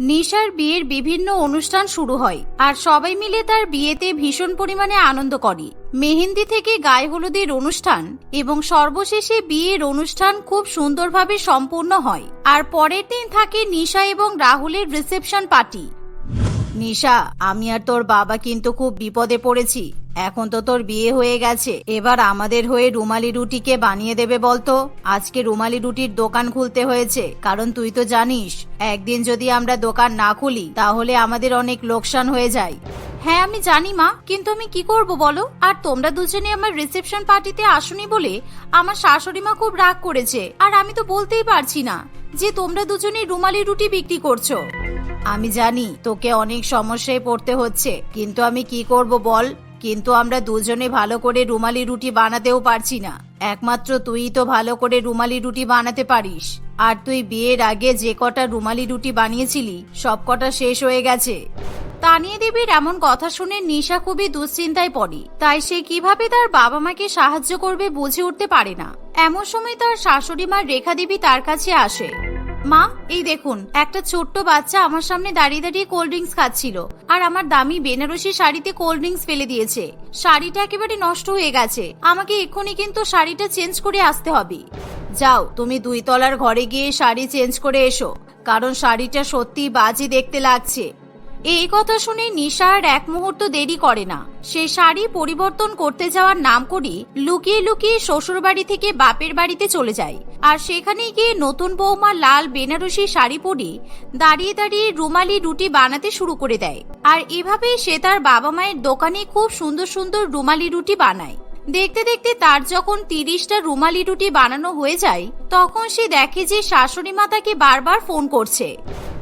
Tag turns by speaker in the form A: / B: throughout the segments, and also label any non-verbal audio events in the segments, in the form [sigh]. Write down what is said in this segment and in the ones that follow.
A: নিশার বিয়ের বিভিন্ন অনুষ্ঠান শুরু হয়, আর সবাই মিলে তার বিয়েতে ভীষণ পরিমাণে আনন্দ করে। মেহেন্দি থেকে গায়ে হলুদের অনুষ্ঠান এবং সর্বশেষে বিয়ের অনুষ্ঠান খুব সুন্দরভাবে সম্পূর্ণ হয়, আর পরের দিন থাকে নিশা এবং রাহুলের রিসেপশন পার্টি নিশা, আমি আর তোর বাবা কিন্তু খুব বিপদে পড়েছি। এখন তো তোর বিয়ে হয়ে গেছে। এবার আমাদের হয়ে রুমালি রুটিকে বানিয়ে দেবে বলতো। আজকে রুমালি রুটির দোকান খুলতে হয়েছে। কারণ তুই তো জানিস, একদিন যদি আমরা দোকান না খুলি, তাহলে আমাদের অনেক লোকসান হয়ে যায়। হ্যাঁ আমি জানি মা, কিন্তু আমি কি করব বলো? আর তোমরা দুজনে আমার রিসেপশন পার্টিতে আসনি বলে আমার শাশুড়ি মা খুব রাগ করেছে। আর আমি তো বলতেই পারছি না যে তোমরা দুজনে রুমালি রুটি বিক্রি করছ। আমি জানি তোকে অনেক সমস্যায় পড়তে হচ্ছে, কিন্তু আমি কি করব বল? কিন্তু আমরা দুজনে ভালো করে রুমালি রুটি বানাতেও পারছি না। একমাত্র তুই তো ভালো করে রুমালি রুটি বানাতে পারিস। আর তুই বিয়ের আগে যে কটা রুমালি রুটি বানিয়েছিলি, সব কটা শেষ হয়ে গেছে। তানিয়া দেবীর এমন কথা শুনে নিশা খুবই দুশ্চিন্তায় পড়ে। তাই সে কীভাবে তার বাবা মাকে সাহায্য করবে বুঝে উঠতে পারে না। এমন সময় তার শাশুড়ি মা রেখা দেবী তার কাছে আসে। মা, এই দেখুন, একটা ছোট্ট বাচ্চা আমার সামনে দাঁড়িয়ে দাঁড়িয়ে কোল্ড ড্রিঙ্কস খাচ্ছিল। আর আমার দামি বেনারসি শাড়িতে কোল্ড ড্রিঙ্কস ফেলে দিয়েছে। শাড়িটা একেবারে নষ্ট হয়ে গেছে। আমাকে এক্ষুনি কিন্তু শাড়িটা চেঞ্জ করে আসতে হবে। যাও, তুমি দুই তলার ঘরে গিয়ে শাড়ি চেঞ্জ করে এসো। কারণ শাড়িটা সত্যি বাজে দেখতে লাগছে। এই কথা শুনে নিশা আর এক মুহূর্ত দেরি করে না। সে শাড়ি পরিবর্তন করতে যাওয়ার নাম করি লুকিয়ে লুকিয়ে শ্বশুর বাড়ি থেকে বাপের বাড়িতে চলে যায় আর সেখানে গিয়ে নতুন বৌমা লাল বেনারসি শাড়ি পরে দাঁড়িয়ে দাঁড়িয়ে রুমালি রুটি বানাতে শুরু করে দেয়। আর এভাবে সে তার বাবা মায়ের দোকানে খুব সুন্দর সুন্দর রুমালি রুটি বানায়। দেখতে দেখতে তার যখন তিরিশটা রুমালি রুটি বানানো হয়ে যায়, তখন সে দেখে যে শাশুড়ি মা তাকে বারবার ফোন করছে।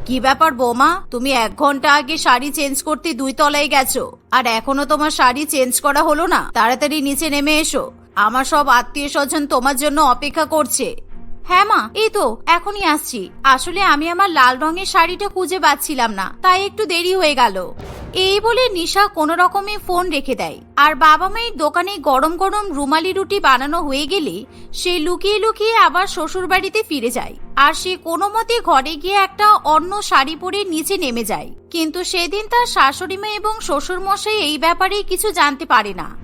A: কি ব্যাপার বোমা? তুমি এক ঘণ্টা আগে শাড়ি চেঞ্জ করতে দুই তলায় গেছো, আর এখনও তোমার শাড়ি চেঞ্জ করা হলো না। তাড়াতাড়ি নিচে নেমে এসো। আমার সব আত্মীয় স্বজন তোমার জন্য অপেক্ষা করছে। হ্যাঁ মা, এই তো, এখনই আসছি। আসলে আমি আমার লাল রঙের শাড়িটা খুঁজে পাচ্ছিলাম না, তাই একটু দেরি হয়ে গেল। এই বলে নিশা কোনো রকমে ফোন রেখে দেয়। আর বাবা মায়ের দোকানে গরম গরম রুমালি রুটি বানানো হয়ে গেলে সে লুকিয়ে লুকিয়ে আবার শ্বশুর বাড়িতে ফিরে যায়। আর সে কোনো মতে ঘরে গিয়ে একটা অন্য শাড়ি পরে নিচে নেমে যায়। কিন্তু সেদিন তার শাশুড়ি মা এবং শ্বশুর মশাই এই ব্যাপারে কিছু জানতে পারে না।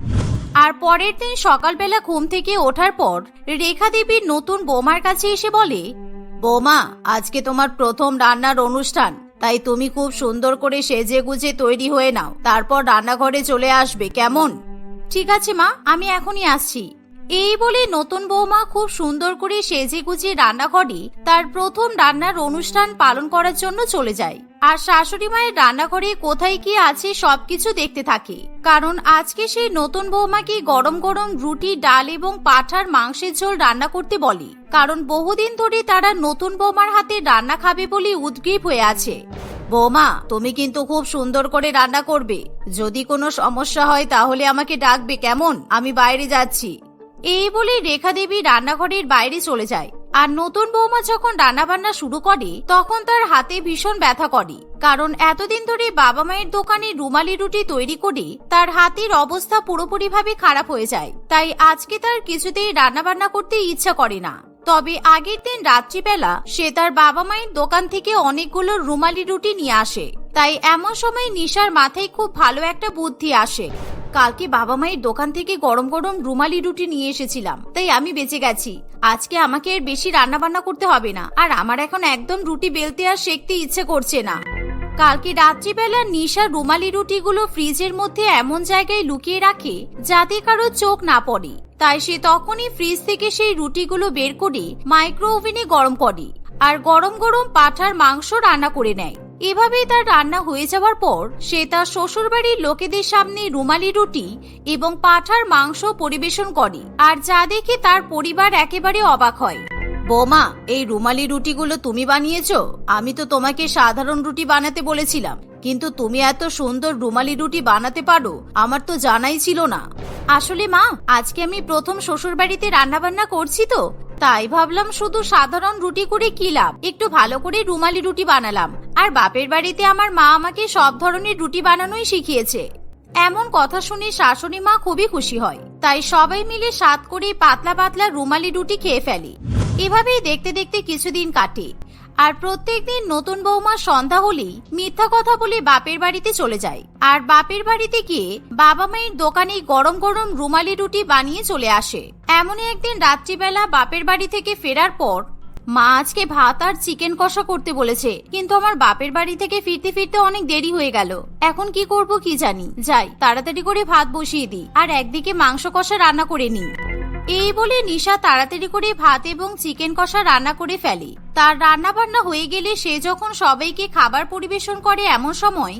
A: আর পরের দিন সকালবেলা ঘুম থেকে ওঠার পর রেখা দেবীর নতুন বৌমার কাছে এসে বলে, বৌমা, আজকে তোমার প্রথম রান্নার অনুষ্ঠান। তাই তুমি খুব সুন্দর করে সেজে গুজে তৈরি হয়ে নাও। তারপর রান্নাঘরে চলে আসবে। কেমন? ঠিক আছে মা, আমি এখনই আসছি। এই বলে নতুন বৌমা খুব সুন্দর করে সেজে গুজে রান্নাঘরে তার প্রথম রান্নার অনুষ্ঠান পালন করার জন্য চলে যায়। আর শাশুড়ি মায়ের রান্নাঘরে কোথায় কি আছে সবকিছু দেখতে থাকে। কারণ আজকে সেই নতুন বৌমাকে গরম গরম রুটি, ডাল এবং পাঠার মাংসের ঝোল রান্না করতে বলে। কারণ বহুদিন ধরে তারা নতুন বৌমার হাতে রান্না খাবে বলে উদ্গ্রীব হয়ে আছে। বৌমা, তুমি কিন্তু খুব সুন্দর করে রান্না করবে। যদি কোনো সমস্যা হয় তাহলে আমাকে ডাকবে, কেমন? আমি বাইরে যাচ্ছি। এই বলে রেখা দেবী রান্নাঘরের বাইরে চলে যায়। আর নতুন বৌমা যখন রান্না বান্না শুরু করে, তখন তার হাতে ভীষণ ব্যথা করে। কারণ এতদিন ধরে বাবা মায়ের দোকানে রুমালি রুটি তৈরি করে, তার হাতের অবস্থা পুরোপুরিভাবে খারাপ হয়ে যায়। তাই আজকে তার কিছুতেই রান্না বান্না করতে ইচ্ছা করে না। তবে আগের দিন রাত্রিবেলা সে তার বাবা মায়ের দোকান থেকে অনেকগুলো রুমালি রুটি নিয়ে আসে। তাই এমন সময় নিশার মাথায় খুব ভালো একটা বুদ্ধি আসে। কালকে বাবা মায়ের দোকান থেকে গরম গরম রুমালি রুটি নিয়ে এসেছিলাম, তাই আমি বেঁচে গেছি। আজকে আমাকে এর বেশি রান্না বান্না করতে হবে না, আর আমার এখন একদম রুটি বেলতে আর শেখতে ইচ্ছে করছে না। কালকে রাত্রিবেলা নিশা রুমালি রুটিগুলো ফ্রিজের মধ্যে এমন জায়গায় লুকিয়ে রাখে যাতে কারও চোখ না পড়ে। তাই সে তখনই ফ্রিজ থেকে সেই রুটিগুলো বের করে মাইক্রো ওভেনে গরম করে আর গরম গরম পাঠার মাংস রান্না করে নেয়। এভাবেই তার রান্না হয়ে যাওয়ার পর সে তার শ্বশুরবাড়ির লোকেদের সামনে রুমালি রুটি এবং পাঠার মাংস পরিবেশন করে আর যা দেখে তার পরিবার একেবারে অবাক হয়। বোমা, এই রুমালি রুটিগুলো তুমি বানিয়েছো? আমি তো তোমাকে সাধারণ রুটি বানাতে বলেছিলাম, কিন্তু তুমি এত সুন্দর রুমালি রুটি বানাতে পারো, আমার তো জানাই ছিল না। আসলে মা, আজকে আমি প্রথম শ্বশুর বাড়িতে রান্না বান্না করছি তো, তাই ভাবলাম শুধু সাধারণ রুটি করে কি লাভ? একটু ভালো করে রুমালি রুটি বানালাম। আর বাপের বাড়িতে আমার মা আমাকে সব ধরনের রুটি বানানোই শিখিয়েছে। এমন কথা শুনে শাশুড়ি মা খুবই খুশি হয়, তাই সবাই মিলে স্বাদ করে পাতলা পাতলা রুমালি রুটি খেয়ে ফেলে। এভাবেই দেখতে দেখতে কিছুদিন কাটে। আর প্রত্যেক দিন নতুন বৌমা সন্ধ্যা হলেই মিথ্যা কথা বলে বাপের বাড়িতে চলে যায়। আর বাপের বাড়িতে গিয়ে বাবা মায়ের দোকানে গরম গরম রুমালি রুটি বানিয়ে চলে আসে। এমনই একদিন রাত্রিবেলা বাপের বাড়ি থেকে ফেরার পর মা আজকে ভাত আর চিকেন কষা করতে বলেছে, কিন্তু আমার বাপের বাড়ি থেকে ফিরতে ফিরতে অনেক দেরি হয়ে গেল। এখন কি করব কি জানি। যাই, তাড়াতাড়ি করে ভাত বসিয়ে দিই, আর একদিকে মাংস কষা রান্না করে নিই। এই বলে নিশা তাড়াতাড়ি করে ভাত এবং চিকেন কষা রান্না করে ফেলে। তার রান্না বান্না হয়ে গেলে সে যখন সবাইকে খাবার পরিবেশন করে এমন সময়,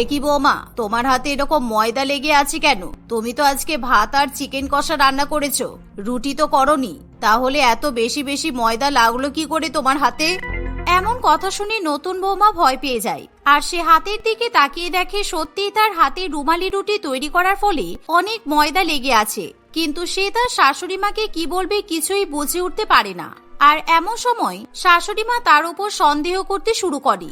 A: এ কি বৌমা, তোমার হাতে এরকম ময়দা লেগে আছে কেন? তুমি তো আজকে ভাত আর চিকেন কষা রান্না করেছ। রুটি তো করনি। তাহলে এত বেশি বেশি ময়দা লাগল কি করে তোমার হাতে? এমন কথা শুনে নতুন বৌমা ভয় পেয়ে যায়। আর সে হাতের দিকে তাকিয়ে দেখে সত্যিই তার হাতে রুমালি রুটি তৈরি করার ফলে অনেক ময়দা লেগে আছে। কিন্তু সে তার শাশুড়ি মাকে কি বলবে কিছুই বুঝে উঠতে পারে না। আর এমন সময় শাশুড়ি মা তার উপর সন্দেহ করতে শুরু করে।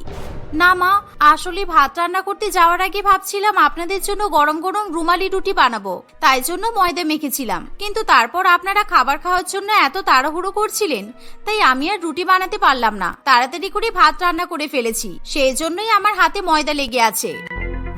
A: না, মা, আসলে ভাত রান্না করতে যাওয়ার আগে ভাবছিলাম আপনাদের জন্য গরম গরম রুমালি রুটি বানাবো। তাই জন্য ময়দা মেখেছিলাম। কিন্তু তারপর আপনারা খাবার খাওয়ার জন্য এত তাড়াহুড়ো করছিলেন, তাই আমি আর রুটি বানাতে পারলাম না। তাড়াতাড়ি করে ভাত রান্না করে ফেলেছি। সেই জন্যই আমার হাতে ময়দা লেগে আছে।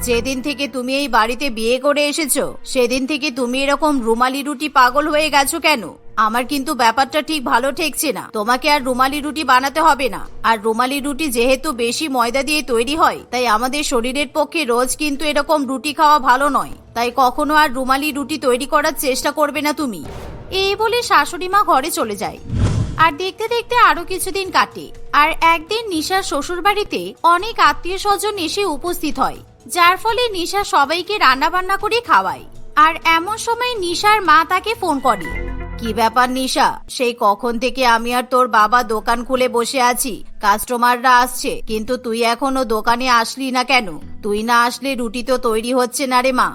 A: যেদিন থেকে তুমি এই বাড়িতে বিয়ে করে এসেছ, সেদিন থেকে তুমি এরকম রুমালি রুটি পাগল হয়ে গেছো কেন? আমার কিন্তু ব্যাপারটা ঠিক ভালো ঠেকছে না। তোমাকে আর রুমালি রুটি বানাতে হবে না। আর রুমালি রুটি যেহেতু বেশি ময়দা দিয়ে তৈরি হয়, তাই আমাদের শরীরের পক্ষে রোজ কিন্তু এরকম রুটি খাওয়া ভালো নয়। তাই কখনো আর রুমালি রুটি তৈরি করার চেষ্টা করবে না তুমি। এই বলে শাশুড়ি মা ঘরে চলে যায়। আর দেখতে দেখতে আরও কিছুদিন কাটে। আর একদিন নিশার শ্বশুর বাড়িতে অনেক আত্মীয় স্বজন এসে উপস্থিত হয়, যার ফলে নিশা সবাইকে রান্না বান্না করে খাওয়ায়। আর এমন সময় নিশার মা তাকে ফোন করে। কি ব্যাপার নিশা? সেই কখন থেকে আমি আর তোর বাবা দোকান খুলে বসে আছি। কাস্টমাররা আসছে, কিন্তু তুই এখনও দোকানে আসলি না কেন? তুই না আসলে রুটি তো তৈরি হচ্ছে না রে মা।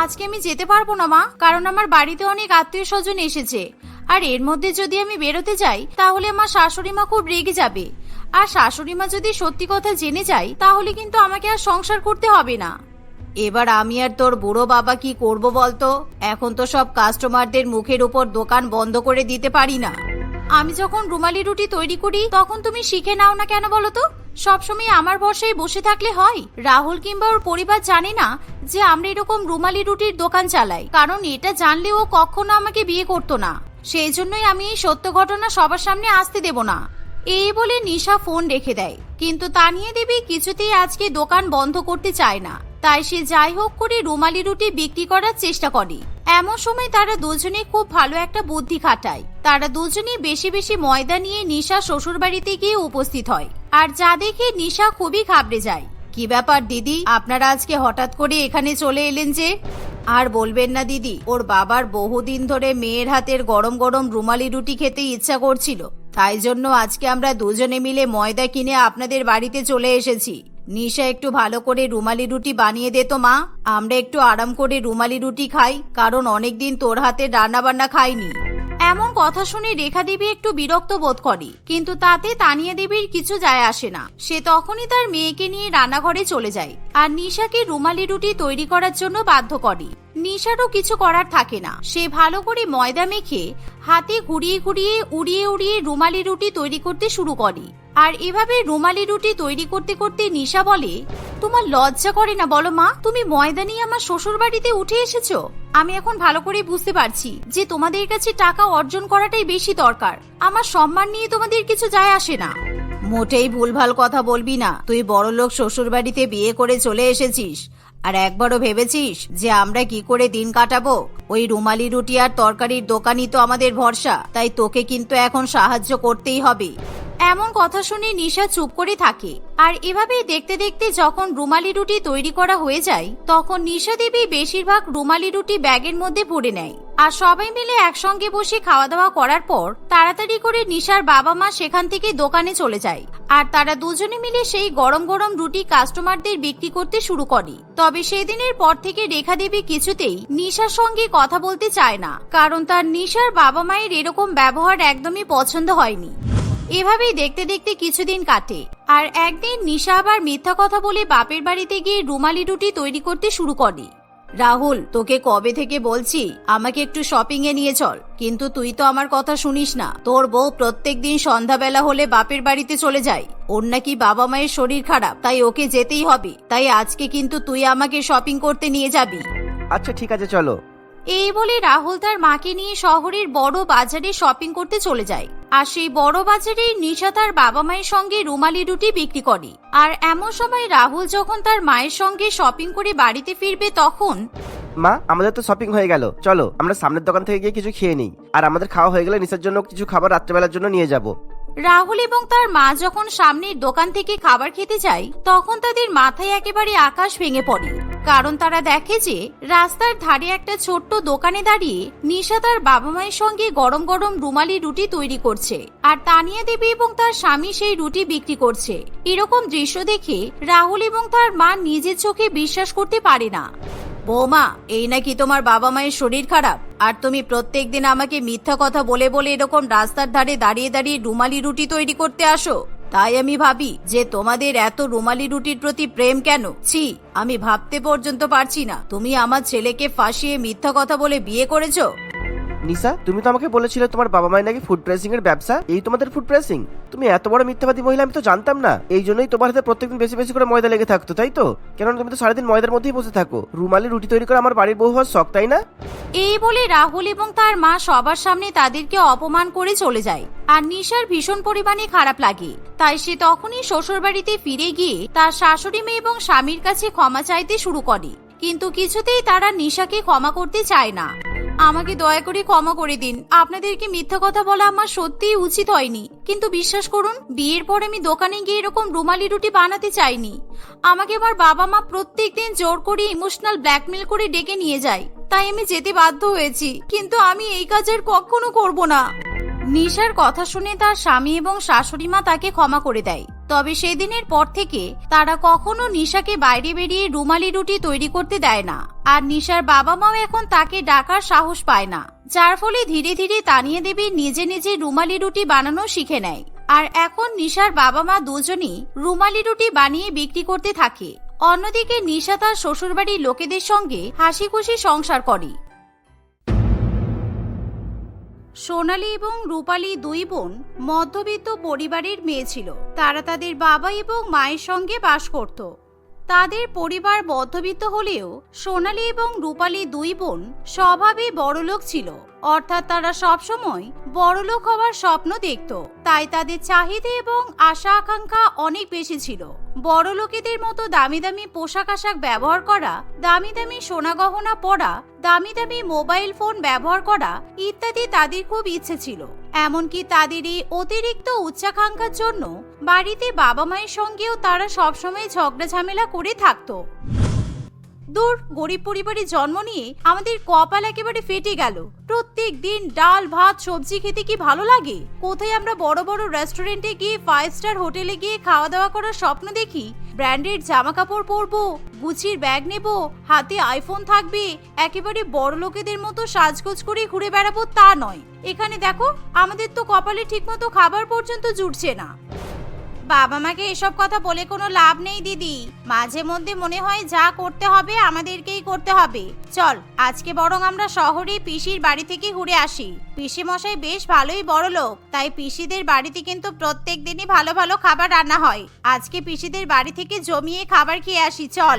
A: আজকে আমি যেতে পারব না মা, কারণ আমার বাড়িতে অনেক আত্মীয় স্বজন এসেছে। আর এর মধ্যে যদি আমি বেরোতে যাই, তাহলে আমার শাশুড়ি মা খুব রেগে যাবে। আর শাশুড়ি মা যদি সত্যি কথা জেনে যায়, তাহলে কিন্তু আমাকে আর সংসার করতে হবে না। এবার আমি আর তোর বুড়ো বাবা কি করব বলতো? এখন তো সব কাস্টমারদের মুখের উপর দোকান বন্ধ করে দিতে পারি না। আমি যখন রুমালি রুটি তৈরি করি, তখন তুমি শিখে নাও না কেন বলো তো? সবসময় আমার বসায় বসে থাকলে হয়। রাহুল কিংবা ওর পরিবার জানে না যে আমরা এরকম রুমালি রুটির দোকান চালাই। কারণ এটা জানলে ও কখনো আমাকে বিয়ে করতো না। সেই জন্যই আমি এই সত্য ঘটনা সবার সামনে আসতে দেব না। এই বলে নিশা ফোন রেখে দেয়। কিন্তু তানিয়া দেবী কিছুতেই আজকে দোকান বন্ধ করতে চায় না। তাই সে যাই হোক করে রুমালি রুটি বিক্রি করার চেষ্টা করে। এমন সময় তারা দুজনে খুব ভালো একটা বুদ্ধি খাটায়। তারা দুজনেই বেশি বেশি ময়দা নিয়ে নিশা শ্বশুর বাড়িতে গিয়ে উপস্থিত হয়। আর যা দেখে নিশা খুবই ঘাবড়ে যায়। কি ব্যাপার, দিদি? আপনারা আজকে হঠাৎ করে এখানে চলে এলেন যে? আর বলবেন না, দিদি। ওর বাবার বহুদিন ধরে মেয়ের হাতের গরম গরম রুমালি রুটি খেতে ইচ্ছা করছিল। তাই জন্য আজকে আমরা দুজনে মিলে ময়দা কিনে আপনাদের বাড়িতে চলে এসেছি। নিশা একটু ভালো করে রুমালি রুটি বানিয়ে দে তো, মা। আমরা একটু আরাম করে রুমালি রুটি খাই, কারণ অনেকদিন তোর হাতে রান্না বান্না খাইনি। এমন কথা শুনে রেখা দেবী একটু বিরক্ত বোধ করে। কিন্তু তাতে তানিয়া দেবীর কিছু যায় আসে না। সে তখনই তার মেয়েকে নিয়ে রান্নাঘরে চলে যায় আর নিশাকে রুমালি রুটি তৈরি করার জন্য বাধ্য করে। নিশারও কিছু করার থাকে না। সে ভালো করে ময়দা মেখে হাতে ঘুরিয়ে ঘুরিয়ে উড়িয়ে উড়িয়ে রুমালি রুটি তৈরি করতে শুরু করে। আর এভাবে রুমালি রুটি তৈরি করতে করতে নিশা বলে, তোমার লজ্জা করে না, বলো মা, তুমি ময়দা নিয়ে আমার শ্বশুর বাড়িতে উঠে এসেছ। আমি এখন ভালো করে বুঝতে পারছি যে তোমাদের কাছে টাকা অর্জন করাটাই বেশি দরকার। আমার সম্মান নিয়ে তোমাদের কিছু যায় আসে না। মোটেই ভুলভাল কথা বলবি না। তুই বড়লোক শ্বশুর বাড়িতে বিয়ে করে চলে এসেছিস। আর একবারও ভেবেছিস যে আমরা কি করে দিন কাটাবো? ওই রুমালি রুটি আর তরকারির দোকানই তো আমাদের ভরসা। তাই তোকে কিন্তু এখন সাহায্য করতেই হবে। এমন কথা শুনে নিশা চুপ করে থাকে। আর এভাবেই দেখতে দেখতে যখন রুমালি রুটি তৈরি করা হয়ে যায়, তখন নিশা দেবী বেশিরভাগ রুমালি রুটি ব্যাগের মধ্যে ভরে নেয়। আর সবাই মিলে একসঙ্গে বসে খাওয়া দাওয়া করার পর, তাড়াতাড়ি করে নিশার বাবা মা সেখান থেকে দোকানে চলে যায়। আর তারা দুজনে মিলে সেই গরম গরম রুটি কাস্টমারদের বিক্রি করতে শুরু করে। তবে সেদিনের পর থেকে রেখা দেবী কিছুতেই নিশার সঙ্গে কথা বলতে চায় না, কারণ তার নিশার বাবা মায়ের এরকম ব্যবহার একদমই পছন্দ হয়নি। এভাবেই দেখতে দেখতে কিছুদিন কাটে। আর একদিন নিশা আবার মিথ্যা কথা বলে বাপের বাড়িতে গিয়ে রুমালি রুটি তৈরি করতে শুরু করে। রাহুল, তোকে কবে থেকে বলছি? আমাকে একটু শপিং এ নিয়ে চল। কিন্তু তুই তো আমার কথা শুনিস না। তোর বউ প্রত্যেক দিন সন্ধ্যাবেলা হলে বাপের বাড়িতে চলে যায়। ওর নাকি বাবা মায়ের শরীর খারাপ, তাই ওকে যেতেই হবে। তাই আজকে কিন্তু তুই আমাকে শপিং করতে নিয়ে যাবি।
B: আচ্ছা ঠিক আছে, চলো।
A: এই বলে রাহুল তার মাকে নিয়ে শহরের বড় বাজারে শপিং করতে চলে যায়। আর সেই বড় বাজারে নিশা তার বাবা মায়ের সঙ্গে রুমালি রুটি বিক্রি করে। আর এমন সময় রাহুল যখন তার মায়ের সঙ্গে শপিং করে বাড়িতে ফিরবে তখন
B: মা, আমাদের তো শপিং হয়ে গেল। চলো, আমরা সামনের দোকান থেকে গিয়ে কিছু খেয়ে নিই। আর আমাদের খাওয়া হয়ে গেলে নিশার জন্য কিছু খাবার রাত্রেবেলার জন্য নিয়ে যাব।
A: রাহুল এবং তার মা যখন সামনের দোকান থেকে খাবার খেতে যায়, তখন তাদের মাথায় একেবারে আকাশ ভেঙে পড়ে। কারণ তারা দেখে যে, রাস্তার ধারে একটা ছোট্ট দোকানে দাঁড়িয়ে নিশা তার বাবা মায়ের সঙ্গে গরম গরম রুমালি রুটি তৈরি করছে। আর তানিয়া দেবী এবং তার স্বামী সেই রুটি বিক্রি করছে। এরকম দৃশ্য দেখে রাহুল এবং তার মা নিজের চোখে বিশ্বাস করতে পারে না। বৌমা, এই নাকি তোমার বাবা মায়ের শরীর খারাপ? আর তুমি প্রত্যেক দিন আমাকে মিথ্যা কথা বলে বলে এরকম রাস্তার ধারে দাঁড়িয়ে দাঁড়িয়ে রুমালি রুটি তৈরি করতে আসো। তাই আমি ভাবি যে তোমাদের এত রুমালি রুটির প্রতি প্রেম কেন? ছি, আমি ভাবতে পর্যন্ত পারছি না। তুমি আমার ছেলেকে ফাঁসিয়ে মিথ্যা কথা বলে বিয়ে করেছ?
B: নিসা তুমি তো আমাকে বলেছিলে তোমার বাবা মায়ের নাকি ফুড প্রেসিং এর ব্যবসা। এই তোমাদের ফুড প্রেসিং তুমি এত বড় মিথ্যাবাদী মহিলা, আমি তো জানতাম না। এই জন্যই তোমার হাতে প্রত্যেকদিন বেশি বেশি করে ময়দা লেগে থাকতো, তাই তো? কেননা তুমি তো সারাদিন ময়দার মধ্যেই বসে থাকো। রুমালি রুটি তৈরি করে আমার বাড়ির বউ হওয়ার শখ, তাই না?
A: এই বলে রাহুল এবং তার মা সবার সামনে তাদেরকে অপমান করে চলে যায়। আর নিশার ভীষণ পরিমাণে খারাপ লাগে। তাই সে তখনই শ্বশুরবাড়িতে ফিরে গিয়ে তার শাশুড়ি মেয়ে এবং স্বামীর কাছে ক্ষমা চাইতে শুরু করে। কিন্তু কিছুতেই তারা নিশাকে ক্ষমা করতে চায় না। আমাকে দয়া করে ক্ষমা করে দিন। আপনাদেরকে মিথ্যা কথা বলা আমার সত্যিই উচিত হয়নি। কিন্তু বিশ্বাস করুন, বিয়ের পর আমি দোকানে গিয়ে এরকম রুমালি রুটি বানাতে চাইনি। আমাকে আমার বাবা মা প্রত্যেক দিন জোর করে ইমোশনাল ব্ল্যাকমেল করে ডেকে নিয়ে যায়। তাই আমি যেতে বাধ্য হয়েছি। কিন্তু আমি এই কাজের কখনো করব না। নিশার কথা শুনে তার স্বামী এবং শাশুড়ি মা তাকে ক্ষমা করে দেয়। তবে সেদিনের পর থেকে তারা কখনো নিশাকে বাইরে বেরিয়ে রুমালি রুটি তৈরি করতে দেয় না। আর নিশার বাবা মাও এখন তাকে ডাকার সাহস পায় না। যার ফলে ধীরে ধীরে তানিয়ে দেবী নিজে নিজে রুমালি রুটি বানানো শিখে নেয়। আর এখন নিশার বাবা মা দুজনই রুমালি রুটি বানিয়ে বিক্রি করতে থাকে। অন্যদিকে নিশা তার শ্বশুরবাড়ির লোকেদের সঙ্গে হাসি খুশি সংসার করে। সোনালি এবং রূপালি দুই বোন মধ্যবিত্ত পরিবারের মেয়ে ছিল। তারা তাদের বাবা এবং মায়ের সঙ্গে বাস করত। তাদের পরিবার মধ্যবিত্ত হলেও সোনালী এবং রূপালী দুই বোন স্বভাবে বড়লোক ছিল। অর্থাৎ তারা সবসময় বড়লোক হওয়ার স্বপ্ন দেখত। তাই তাদের চাহিদা এবং আশা আকাঙ্ক্ষা অনেক বেশি ছিল। বড় লোকেদের মতো দামি দামি পোশাক আশাক ব্যবহার করা, দামি দামি সোনা গহনা পরা, দামি দামি মোবাইল ফোন ব্যবহার করা ইত্যাদি তাদের খুব ইচ্ছে ছিল। এমনকি তাদের এই অতিরিক্ত উচ্চাকাঙ্ক্ষার জন্য বাড়িতে বাবা মায়ের সঙ্গেও তারা সবসময় ঝগড়া ঝামেলা করে থাকতো। দূর, গরিব পরিবারে জন্ম নিয়ে আমাদের কপাল একেবারে ফেটে গেল। প্রত্যেক দিন ডাল, ভাত, সবজি খেতে কি ভালো লাগে? কোথায় আমরা বড় বড় রেস্টুরেন্টে গিয়ে ফাইভ স্টার হোটেলে গিয়ে খাওয়া দাওয়া করার স্বপ্ন দেখি? ব্র্যান্ডেড জামা কাপড় পরবো গুচির ব্যাগ নেব, হাতে আইফোন থাকবে, একেবারে বড় লোকেদের মতো সাজগোজ করে ঘুরে বেড়াবো তা নয়। এখানে দেখো, আমাদের তো কপালে ঠিকমতো খাবার পর্যন্ত জুটছে না। বাবা মাকে এসব কথা বলে কোনো লাভ নেই, দিদি। মাঝে মধ্যে মনে হয় যা করতে হবে, আমাদেরকেই করতে হবে। চল, আজকে বরং আমরা শহরে পিসির বাড়ি থেকে ঘুরে আসি। পিসি মশাই বেশ ভালোই বড় লোক, তাই পিসিদের বাড়িতে কিন্তু প্রত্যেক দিনই ভালো ভালো খাবার রান্না হয়। আজকে পিসিদের বাড়ি থেকে জমিয়ে খাবার খেয়ে আসি, চল।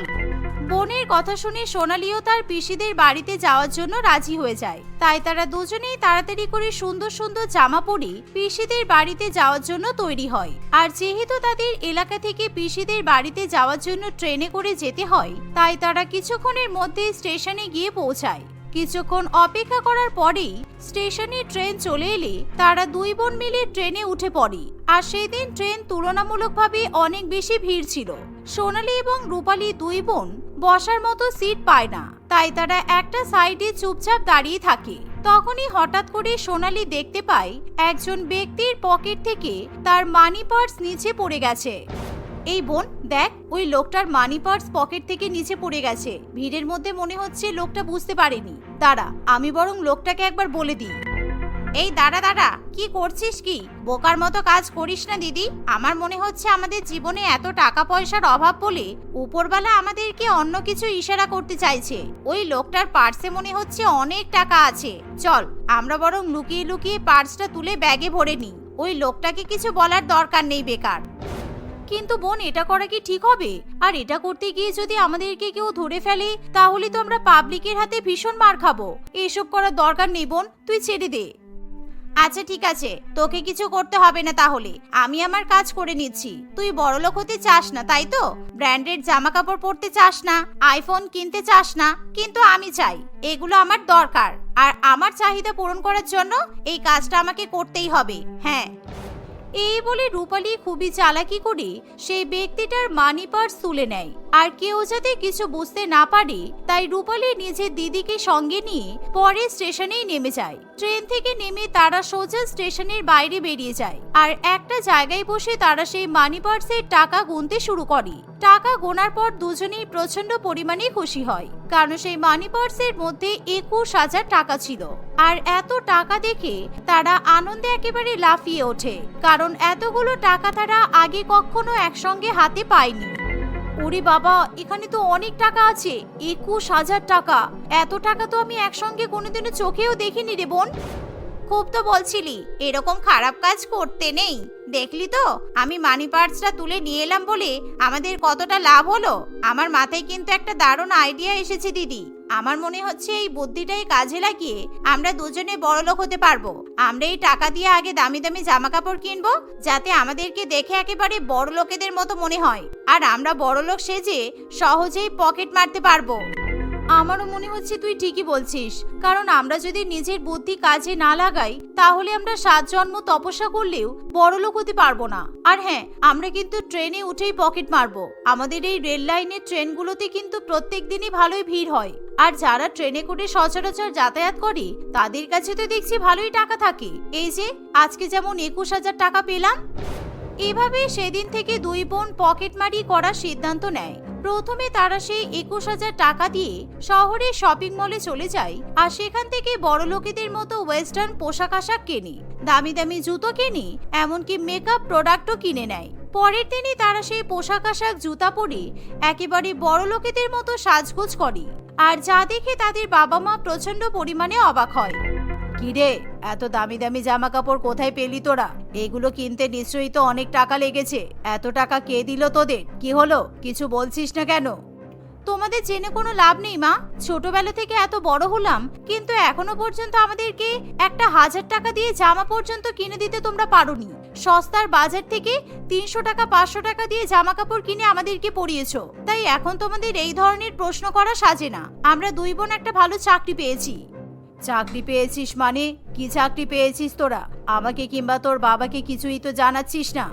A: বোনের কথা শুনে সোনালিও তার পিসিদের বাড়িতে যাওয়ার জন্য রাজি হয়ে যায়। তাই তারা দুজনেই তাড়াতাড়ি করে সুন্দর সুন্দর জামা পরে পিসিদের বাড়িতে যাওয়ার জন্য তৈরি হয়। আর যেহেতু তাদের এলাকা থেকে পিসিদের বাড়িতে যাওয়ার জন্য ট্রেনে করে যেতে হয়, তাই তারা কিছুক্ষণের মধ্যে স্টেশনে গিয়ে পৌঁছায়। কিছুক্ষণ অপেক্ষা করার পরেই স্টেশনে ট্রেন চলে এলে তারা দুই বোন মিলে ট্রেনে উঠে পড়ে। আর সেদিন ট্রেন তুলনামূলকভাবে অনেক বেশি ভিড় ছিল। সোনালি এবং রূপালী দুই বোন বসার মতো সিট পায় না। তাই তারা একটা সাইডে চুপচাপ দাঁড়িয়ে থাকে। তখনই হঠাৎ করে সোনালি দেখতে পায়, একজন ব্যক্তির পকেট থেকে তার মানি পার্স নিচে পড়ে গেছে। এই বোন, দেখ, ওই লোকটার মানি পার্স পকেট থেকে নিচে পড়ে গেছে। ভিড়ের মধ্যে মনে হচ্ছে লোকটা বুঝতে পারেনি। দাঁড়া, আমি বরং লোকটাকে একবার বলে দিই। এই দাঁড়া দাঁড়া, কি করছিস কি? বোকার মতো কাজ করিস না, দিদি। আমার মনে হচ্ছে আমাদের জীবনে এত টাকা পয়সার অভাব বলে উপরবেলা আমাদেরকে অন্য কিছু ইশারা করতে চাইছে। ওই লোকটার পার্সে মনে হচ্ছে অনেক টাকা আছে। চল, আমরা বরং লুকিয়ে লুকিয়ে পার্সটা তুলে ব্যাগে ভরে নিই। ওই লোকটাকে কিছু বলার দরকার নেই, বেকার। কিন্তু বোন, এটা করা কি ঠিক হবে? আর এটা করতে গিয়ে যদি আমাদেরকে কেউ ধরে ফেলে, তাহলে তো আমরা পাবলিকের হাতে ভীষণ মার খাব। এসব করার দরকার নেই, বোন। তুই ছেড়ে দে। আচ্ছা ঠিক আছে। তোকে কিছু করতে হবে না তাহলে। আমি আমার কাজ করে নিচ্ছি। তুই বড়লোক হতে চাস না, তাই তো? ব্র্যান্ডেড জামা কাপড় পরতে চাস না, আইফোন কিনতে চাস না, কিন্তু আমি চাই। এগুলো আমার দরকার। আর আমার চাহিদা পূরণ করার জন্য এই কাজটা আমাকে করতেই হবে। হ্যাঁ। এই বলে রূপালী খুবই চালাকি করে সেই ব্যক্তিটার মানি পার্স তুলে নেয়। আর কেউ যাতে কিছু বুঝতে না পারে, তাই রূপালী নিজের দিদিকে সঙ্গে নিয়ে পরে স্টেশনেই নেমে যায়। ট্রেন থেকে নেমে তারা সোজা স্টেশনের বাইরে বেরিয়ে যায়। আর একটা জায়গায় বসে তারা সেই মানি পার্সের টাকা গুনতে শুরু করে। টাকা গোনার পর দুজনেই প্রচণ্ড পরিমাণে খুশি হয়, কারণ সেই মানি পার্সের মধ্যে একুশ হাজার টাকা ছিল। আর এত টাকা দেখে তারা আনন্দে একেবারে লাফিয়ে ওঠে, কারণ এতগুলো টাকা তারা আগে কখনো একসঙ্গে হাতে পায়নি। ওরে বাবা, এখানে তো অনেক টাকা আছে, একুশ হাজার টাকা। এত টাকা তো আমি একসঙ্গে কোনোদিনও চোখেও দেখিনি রে বোন। খুব তো বলছিলি, এরকম খারাপ কাজ করতে নেই। দেখলি তো, আমি মানি পার্সটা তুলে নিয়ে এলাম বলে আমাদের কতটা লাভ হলো? আমার মাথায় কিন্তু একটা দারুণ আইডিয়া এসেছে দিদি। আমার মনে হচ্ছে এই বুদ্ধিটাই কাজে লাগিয়ে আমরা দুজনে বড়লোক হতে পারব। আমরা এই টাকা দিয়ে আগে দামি দামি জামা কাপড় কিনবো, যাতে আমাদেরকে দেখে একেবারে বড় লোকেদের মতো মনে হয়। আর আমরা বড়লোক সেজে সহজেই পকেট মারতে পারব। আমারও মনে হচ্ছে তুই ঠিকই বলছিস। কারণ আমরা যদি নিজের বুদ্ধি কাজে না লাগাই, তাহলে আমরা সাত জন্ম তপস্যা করলেও বড়লোক হতে পারব না। আর হ্যাঁ আমরা কিন্তু ট্রেনে উঠেই পকেট মারবো। আমাদের এই রেল লাইনের ট্রেনগুলোতে কিন্তু প্রত্যেক দিনই ভালোই ভিড় হয়। আর যারা ট্রেনে করে সচরাচর যাতায়াত করে, তাদের কাছে তো দেখছি ভালোই টাকা থাকে। এই যে, আজকে যেমন একুশ হাজার টাকা পেলাম। এভাবে সেদিন থেকে দুই বোন পকেট মারি করার সিদ্ধান্ত নেয়। প্রথমে তারা সেই একুশ হাজার টাকা দিয়ে শহরে শপিং মলে চলে যায় আর সেখান থেকে বড় লোকেদের মতো ওয়েস্টার্ন পোশাক আশাক কেনে, দামি দামি জুতো কেনে, এমনকি মেকআপ প্রোডাক্টও কিনে নেয়। পরের দিনই তারা সেই পোশাক আশাক জুতা পরে একেবারে বড় লোকেদের মতো সাজগোজ করে। আর যা দেখে তাদের বাবা মা প্রচণ্ড পরিমাণে অবাক হয়। কিরে, এত দামি দামি জামা কাপড় কোথায় পেলি তোরা? এগুলো কিনতে নিশ্চয়ই তো অনেক টাকা লেগেছে। এত টাকা কে দিল তোদের? কি হলো? কিছু বলছিস না কেন? তোমাদের জেনে কোনো লাভ নেই, মা। ছোটবেলা থেকে এত বড় হলাম, কিন্তু এখনও পর্যন্ত আমাদেরকে একটা হাজার টাকা দিয়ে জামা পর্যন্ত কিনে দিতে তোমরা পারোনি। সস্তার বাজার থেকে তিনশো টাকা, পাঁচশো টাকা দিয়ে জামা কাপড় কিনে আমাদেরকে পরিয়েছো। তাই এখন তোমাদের এই ধরনের প্রশ্ন করা সাজে না। আমরা দুই বোন একটা ভালো চাকরি পেয়েছি। চাকরি পেয়েছিস মানে? কি চাকরি পেয়েছিস তোরা? আমাকে কিংবা তোর বাবাকে কিছুই তো জানাচ্ছিস না।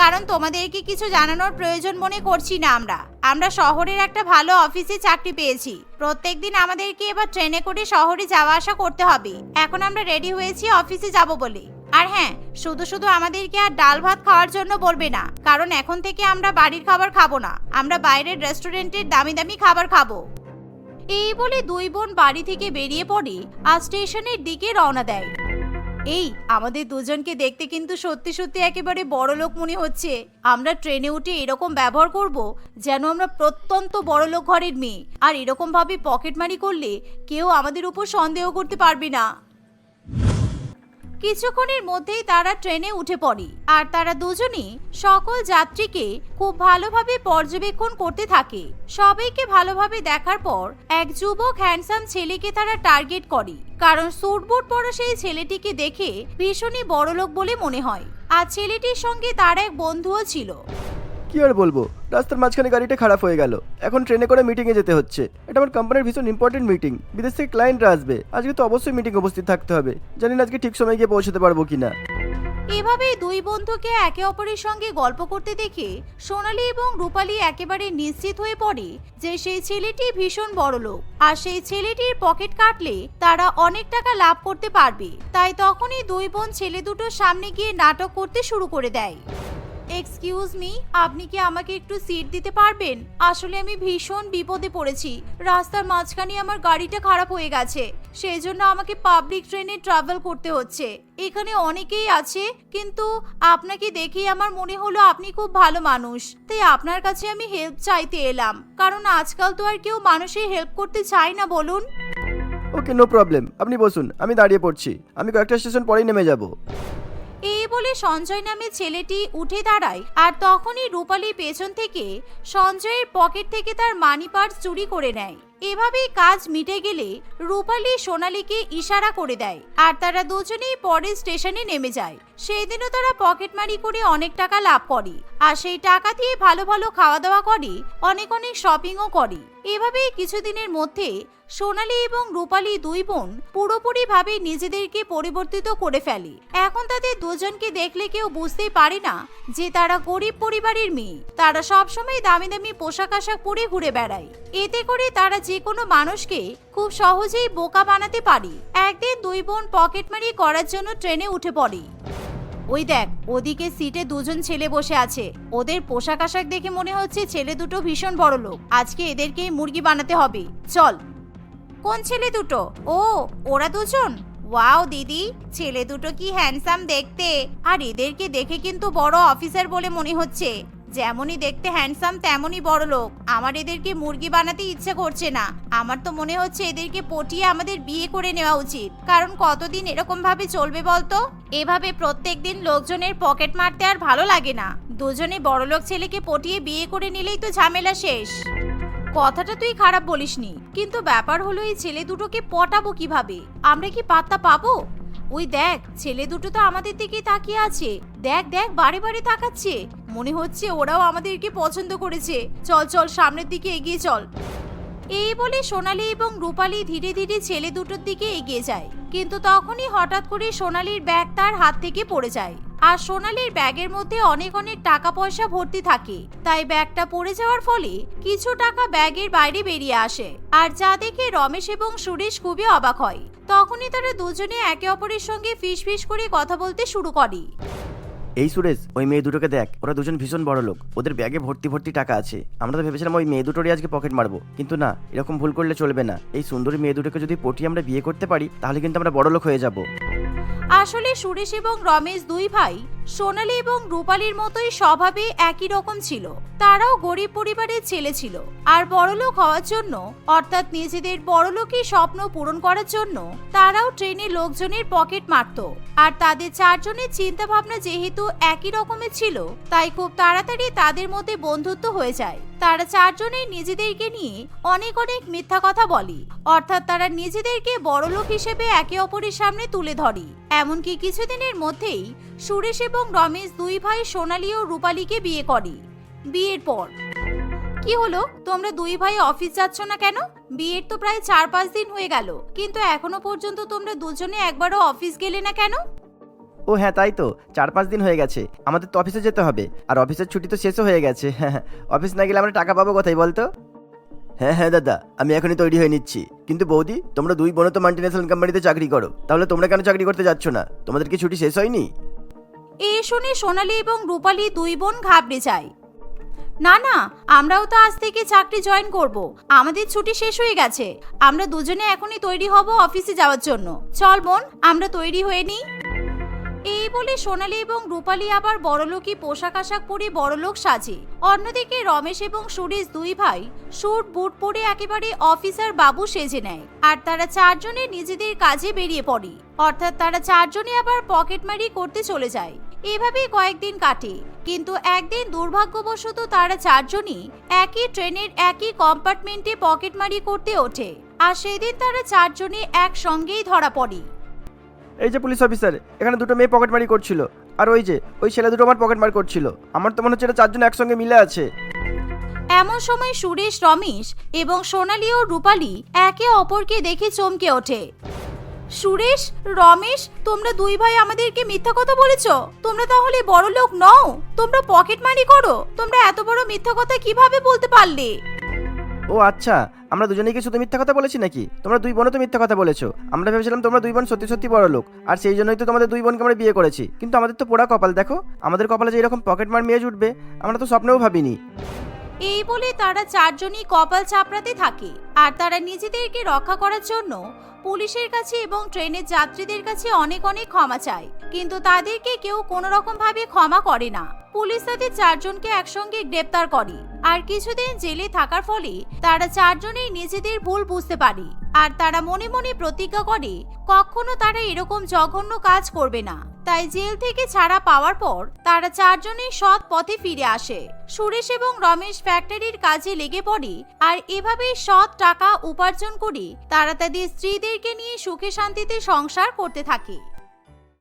A: কারণ তোমাদেরকে কিছু জানানোর প্রয়োজন মনে করছি না আমরা। আমরা শহরের একটা ভালো অফিসে চাকরি পেয়েছি। প্রত্যেকদিন আমাদেরকে এবার ট্রেনে করে শহরে যাওয়া আসা করতে হবে। এখন আমরা রেডি হয়েছি অফিসে যাব বলে। আর হ্যাঁ শুধু শুধু আমাদেরকে আর ডাল ভাত খাওয়ার জন্য বলবে না। কারণ এখন থেকে আমরা বাড়ির খাবার খাব না। আমরা বাইরের রেস্টুরেন্টের দামি দামি খাবার খাব। এই বলে দুই বোন বাড়ি থেকে বেরিয়ে পড়ে আর স্টেশনের দিকে রওনা দেয়। এই, আমাদের দুজনকে দেখতে কিন্তু সত্যি সত্যি একেবারে বড় লোক মনে হচ্ছে। আমরা ট্রেনে উঠে এরকম ব্যবহার করব যেন আমরা প্রত্যন্ত বড় লোক ঘরের মেয়ে। আর এরকম ভাবে পকেটমারি করলে কেউ আমাদের উপর সন্দেহ করতে পারবে না। কিছুক্ষণের মধ্যেই তারা ট্রেনে উঠে পড়ে। আর তারা দুজনেই সকল যাত্রীকে খুব ভালোভাবে পর্যবেক্ষণ করতে থাকে। সবাইকে ভালোভাবে দেখার পর এক যুবক হ্যান্ডসাম ছেলেকে তারা টার্গেট করে। কারণ স্যুটবুট পরা সেই ছেলেটিকে দেখে ভীষণই বড়লোক বলে মনে হয়। আর ছেলেটির সঙ্গে তার এক বন্ধুও ছিল।
B: কি আর বলব? রাস্তার মাঝখানে গাড়িটা খারাপ হয়ে গেল। এখন ট্রেনে করে মিটিংয়ে যেতে হচ্ছে। এটা আমার কোম্পানির ভীষণ ইম্পর্টেন্ট মিটিং বিদেশ থেকে ক্লায়েন্টরা আসবে। আজকে তো অবশ্যই মিটিং উপস্থিত থাকতে হবে। জানি না আজকে ঠিক সময় গিয়ে পৌঁছতে পারব কিনা।
A: এভাবেই দুই বন্ধুকে একে অপরের সঙ্গে গল্প করতে দেখে সোনালি এবং রূপালি একেবারে নিশ্চিত হয়ে পড়ে যে সেই ছেলেটি ভীষণ বড় লোক। আর সেই ছেলেটির পকেট কাটলে তারা অনেক টাকা লাভ করতে পারবে। তাই তখনই দুই বোন ছেলে দুটোর সামনে গিয়ে নাটক করতে শুরু করে দেয়। এক্সকিউজ মি আপনি কি আমাকে একটু সিট দিতে পারবেন? আসলে আমি ভীষণ বিপদে পড়েছি। রাস্তার মাঝখানে আমার গাড়িটা খারাপ হয়ে গেছে। সেই জন্য আমাকে পাবলিক ট্রেনে ট্রাভেল করতে হচ্ছে। এখানে অনেকেই আছে, কিন্তু আপনাকে দেখেই আমার মনে হলো আপনি খুব ভালো মানুষ। তাই আপনার কাছে আমি হেল্প চাইতে এলাম। কারণ আজকাল তো আর কেউ মানুষের হেল্প করতে চায় না, বলুন।
B: ওকে নো প্রবলেম আপনি বসুন, আমি দাঁড়িয়ে পড়ছি। আমি কয়েকটা স্টেশন পরেই নেমে যাব।
A: এই বলে সঞ্জয় নামে ছেলেটি উঠে দাঁড়ায় আর তখনই রূপালী পেছন থেকে সঞ্জয়ের পকেট থেকে তার মানি পার্স চুরি করে নেয়। এভাবেই কাজ মিটে গেলে রূপালী সোনালীকে ইশারা করে দেয় আর তারা দুজনেই পরের স্টেশনে নেমে যায়। সেই দিনও তারা পকেটমারি করে অনেক টাকা লাভ করে আর সেই টাকা দিয়ে ভালো ভালো খাওয়া দাওয়া করে, অনেক অনেক শপিংও করে। এভাবেই কিছুদিনের মধ্যে সোনালী এবং রূপালী দুই বোন পুরোপুরিভাবে নিজেদেরকে পরিবর্তিত করে ফেলে। এখন তাদের দুজনকে দেখলে কেউ বুঝতেই পারে না যে তারা গরিব পরিবারের মেয়ে। তারা সবসময় দামি দামি পোশাক আশাক পরে ঘুরে বেড়ায়। এতে করে তারা যে কোনো মানুষকে খুব সহজেই বোকা বানাতে পারে। একদিন দুই বোন পকেটমারি করার জন্য ট্রেনে উঠে পড়ে। ওই দেখ, ওদিকে সিটে দুজন ছেলে বসে আছে। ওদের পোশাক আশাক দেখে মনে হচ্ছে ছেলে দুটো ভীষণ বড় লোক আজকে এদেরকে মুরগি বানাতে হবে। চল। কোন ছেলে দুটো? ও, ওরা দুজন? ওয়াও, দিদি, ছেলে দুটো কি হ্যান্ডসাম দেখতে। আর এদেরকে দেখে কিন্তু বড় অফিসার বলে মনে হচ্ছে। যেমনই দেখতে হ্যান্ডসাম তেমনই বড় লোক। আমার এদেরকে মুরগি বানাতে ইচ্ছে করছে না। আমার তো মনে হচ্ছে এদেরকে পটিয়ে আমাদের বিয়ে করে নেওয়া উচিত। কারণ কতদিন এরকম ভাবে চলবে বলতো? এভাবে প্রত্যেক দিন লোকজনের পকেট মারতে আর ভালো লাগে না। দুজনে বড়লোক ছেলেকে পটিয়ে বিয়ে করে নিলেই তো ঝামেলা শেষ। কথাটা তুই খারাপ বলিসনি। কিন্তু ব্যাপার হলো এই ছেলে দুটোকে পটাবো কীভাবে? আমরা কি পাত্তা পাবো? ওই দেখ, ছেলে দুটো তো আমাদের দিকে তাকিয়ে আছে। দেখ দেখ, বারে বারে তাকাচ্ছে। মনে হচ্ছে ওরাও আমাদেরকে পছন্দ করেছে। চল চল, সামনের দিকে এগিয়ে চল। এই বলে সোনালি এবং রূপালী ধীরে ধীরে ছেলে দুটোর দিকে এগিয়ে যায়। কিন্তু তখনই হঠাৎ করে সোনালির ব্যাগ তার হাত থেকে পড়ে যায়। আর সোনালির ব্যাগের মধ্যে অনেক অনেক টাকা পয়সা ভর্তি থাকে। তাই ব্যাগটা পড়ে যাওয়ার ফলে কিছু টাকা ব্যাগের বাইরে বেরিয়ে আসে। আর যা দেখে রমেশ এবং সুরেশ খুবই অবাক হয়। তখনই তারা দুজনে একে অপরের সঙ্গে ফিস ফিস করে কথা বলতে শুরু করে।
B: এই সুরেশ, ওই মেয়ে দুটোকে দেখ, ওরা দুজন ভীষণ বড় লোক। ওদের ব্যাগে ভর্তি ভর্তি টাকা আছে। আমরা তো ভেবেছিলাম ওই মেয়ে দুটোরই আজকে পকেট মারবো। কিন্তু না, এরকম ভুল করলে চলবে না। এই সুন্দরী মেয়ে দুটোকে যদি পটিয়ে আমরা বিয়ে করতে পারি, তাহলে কিন্তু আমরা বড় লোক হয়ে যাব।
A: আসলে সুরেশ এবং রমেশ দুই ভাই, সোনালী এবং রূপালীর মতোই স্বভাবে একই রকম ছিল। তারাও গরিব পরিবারের ছেলে ছিল। আর বড়লোক হওয়ার জন্য, অর্থাৎ নিজেদের বড়লোকই স্বপ্ন পূরণ করার জন্য, তারাও ট্রেনে লোকজনের পকেট মারত। আর তাদের চারজনের চিন্তা ভাবনা যেহেতু একই রকমের ছিল, তাই খুব তাড়াতাড়ি তাদের মধ্যে বন্ধুত্ব হয়ে যায়। তারা চারজনেই নিজেদেরকে নিয়ে অনেক অনেক মিথ্যা কথা বলে। অর্থাৎ তারা নিজেদেরকে বড়লোক হিসেবে একে অপরের সামনে তুলে ধরে। এমনকি কিছুদিনের মধ্যেই সুরেশ এবং রমেশ দুই ভাই সোনালী ও রূপালীকে বিয়ে করে। বিয়ের পর। কি হলো? তোমরা দুই ভাই অফিস যাচ্ছ না কেন? বিয়ের তো প্রায় চার পাঁচ দিন হয়ে গেল। কিন্তু এখনও পর্যন্ত তোমরা দুজনে একবারও অফিস গেলে না কেন?
B: ও হ্যাঁ তাই তো। চার পাঁচ দিন হয়ে গেছে। আমাদের তো অফিসে যেতে হবে। আর অফিসের ছুটি তো শেষও হয়ে গেছে। [laughs] অফিস না গেলে আমরা টাকা পাবো কোথায় বলতো? হ্যাঁ হ্যাঁ দাদা, আমি এখনই তৈরি হয়ে নিচ্ছি। কিন্তু বৌদি, তোমরা দুই বোনও তো মাল্টিনেশনাল কোম্পানিতে চাকরি করো। তাহলে তোমরা কেন চাকরি করতে যাচ্ছ না? তোমাদের কি ছুটি শেষ হয়নি?
A: এ শুনে, সোনালি এবং রূপালী দুই বোন ঘাবড়ে যায়। না না, আমরাও তো আজ থেকে চাকরি জয়েন করব। আমাদের ছুটি শেষ হয়ে গেছে। আমরা দুজনে এখনই তৈরি হব অফিসে যাওয়ার জন্য। চল বোন, আমরা তৈরি হয়ে নিই। এই বলে সোনালী এবং রূপালী আবার বড়লোকই পোশাক আশাক পরে বড়লোক সাজে। অন্যদিকে রমেশ এবং সুরেশ দুই ভাই স্যুট বুট পরে একেবারে অফিসার বাবু সেজে নেয়। আর তারা চারজনে নিজেদের কাজে বেরিয়ে পড়ে। অর্থাৎ তারা চারজনে আবার পকেটমারি করতে চলে যায়। এভাবেই কয়েকদিন কাটে। কিন্তু একদিন দুর্ভাগ্যবশত তারা চারজনই একই ট্রেনের একই কম্পার্টমেন্টে পকেটমারি করতে ওঠে। আর সেদিন তারা চারজনে একসঙ্গেই ধরা পড়ে।
B: এই যে পুলিশ অফিসার এখানে দুটো মেয়ে পকেটমারি করছিল। আর ওই যে, ওই ছেলে দুটো আমার পকেটমার করছিল। আমার তো মনে হচ্ছে এটা চারজন একসঙ্গে মিলে আছে।
A: এমন সময় সুরেশ, রমেশ এবং সোনালী ও রূপালী একে অপরকে দেখে চমকে ওঠে। সুরেশ, রমেশ, তোমরা দুই ভাই আমাদেরকে মিথ্যা কথা বলেছ? তোমরা তাহলে বড় লোক নও? তোমরা পকেট মারি করো? তোমরা এত বড় মিথ্যা কথা কীভাবে বলতে পারলে?
B: ও আচ্ছা আমরা দুজনেই কি শুধু মিথ্যা কথা বলেছি নাকি? তোমরা দুই বোনও তো মিথ্যা কথা বলেছ। আমরা ভেবেছিলাম তোমরা দুই বোন সত্যি সত্যি বড় লোক, আর সেই জন্যই তো তোমাদের দুই বোনকে আমরা বিয়ে করেছি। কিন্তু আমাদের তো পোড়া কপাল, দেখো। আমাদের কপালে যে এরকম পকেট মার মেয়ে জুটবে, আমরা তো স্বপ্নেও ভাবিনি।
A: এই বলে তারা চারজনই কপাল চাপড়াতে থাকে, আর তারা নিজেদেরকে রক্ষা করার জন্য পুলিশের কাছে এবং ট্রেনের যাত্রীদের কাছে অনেক অনেক ক্ষমা চায়। কিন্তু তাদেরকে কেউ কোনো রকম ভাবে ক্ষমা করে না। পুলিশ তাদের চারজনকে একসঙ্গে গ্রেপ্তার করে। আর কিছুদিন জেলে থাকার ফলে তারা চারজনেই নিজেদের ভুল বুঝতে পারে। আর তারা মনে মনে প্রতিজ্ঞা করে, কখনো তারা এরকম জঘন্য কাজ করবে না। তাই জেল থেকে ছাড়া পাওয়ার পর তারা চারজনেই সৎ পথে ফিরে আসে। সুরেশ এবং রমেশ ফ্যাক্টরির কাজে লেগে পড়ে আর এভাবেই সৎ টাকা উপার্জন করে তারা তাদের স্ত্রীদেরকে নিয়ে সুখে শান্তিতে সংসার করতে থাকে।